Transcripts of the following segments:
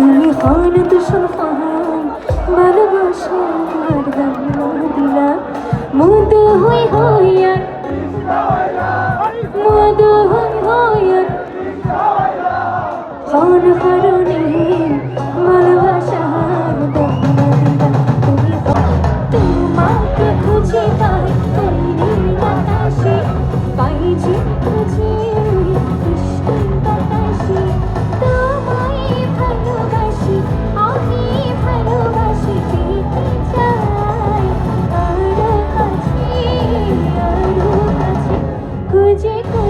কুল্লি খান তুষণ ফাহান ভালোবাসার গান দিলা। মদ হই হইয়ার মদ হই হইয়ার খান খারণ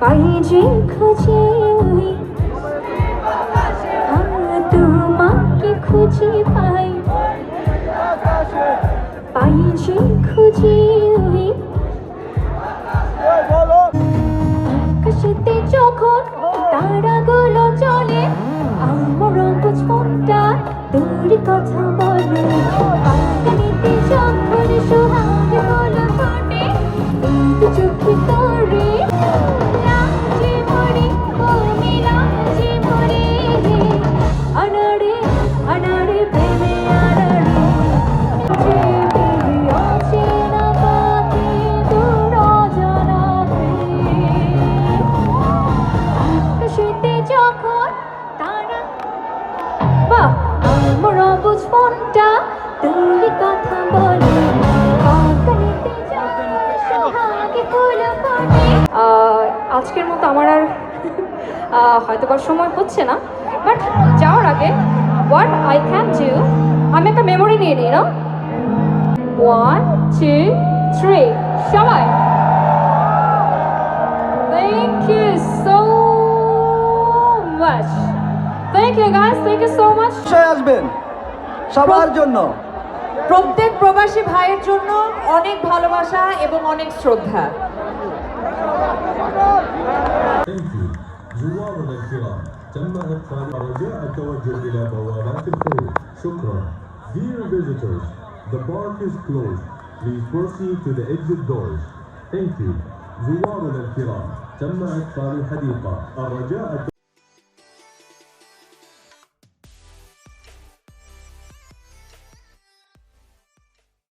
সারা জোর করে তোমাকে খুঁজে পাই। পাই যে খুঁজে আকাশেতে যখন তারাগুলো চলে, আমার অবুঝ মনটা তোর কথা বলে। মনটা তুই কথা বলে আজকের মতো আমার আর হয়তো বা সময় হচ্ছে না বাট যাওয়ার আগে হোয়াট আই ক্যান ডু আমি একটা মেমোরি নিয়ে নিই না ওয়ান টু থ্রি সবাই thank you so much. Thank you guys. Thank you so much. অবশ্যই আসবেন সবার জন্য প্রত্যেক প্রবাসী ভাইয়ের জন্য অনেক ভালোবাসা এবং অনেক শ্রদ্ধা Thank you. زوارنا الكرام تم إقفال رجاء التوجه إلى بوابات الخروج شكرا Dear visitors, the park is closed. Please proceed to the exit doors. Thank you. زوارنا الكرام تم إقفال الحديقة الرجاء